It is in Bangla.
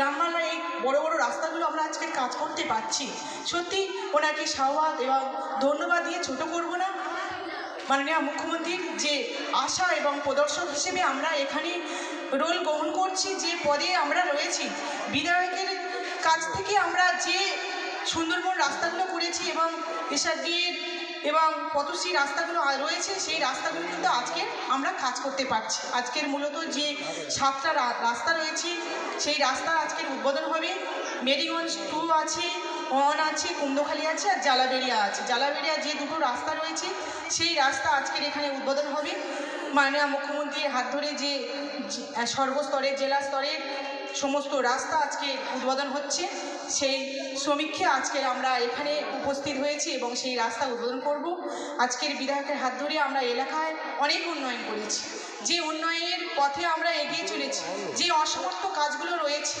গ্রামবাংলার এই বড় বড় রাস্তাগুলো আমরা আজকে কাজ করতে পারছি। সত্যি ওনাকে সাহবাদ এবং ধন্যবাদ দিয়ে ছোট করব না। মাননীয় মুখ্যমন্ত্রীর যে আশা এবং প্রদর্শক হিসেবে আমরা এখানে রোল গ্রহণ করছি, যে পদে আমরা রয়েছি। বিধায়কের কাছ থেকে আমরা যে সুন্দরবন রাস্তাগুলো করেছি এবং এসআরডিএর এবং পথশ্রী রাস্তাগুলো রয়েছে সেই রাস্তাগুলো কিন্তু আজকে আমরা কাজ করতে পারছি। আজকের মূলত যে সাতটা রাস্তা রয়েছে সেই রাস্তা আজকের উদ্বোধন হবে। মেরিগঞ্জ টু আছে অন আছে কুন্দখালি আছে আর জালাবেরিয়া আছে। জালাবেরিয়া যে দুটো রাস্তা রয়েছে সেই রাস্তা আজকের এখানে উদ্বোধন হবে। মাননীয় মুখ্যমন্ত্রীর হাত ধরে যে যে- আহ, সর্বস্তরে জেলা স্তরের সমস্ত রাস্তা আজকে উদ্বোধন হচ্ছে। সেই সমীক্ষে, আজকে আমরা এখানে উপস্থিত হয়েছি এবং সেই রাস্তা উদ্বোধন করব। আজকের বিধায়কের হাত ধরে আমরা এলাকায় অনেক উন্নয়ন করেছি। যে উন্নয়নের পথে আমরা এগিয়ে চলেছি, যে অসমর্থ কাজগুলো রয়েছে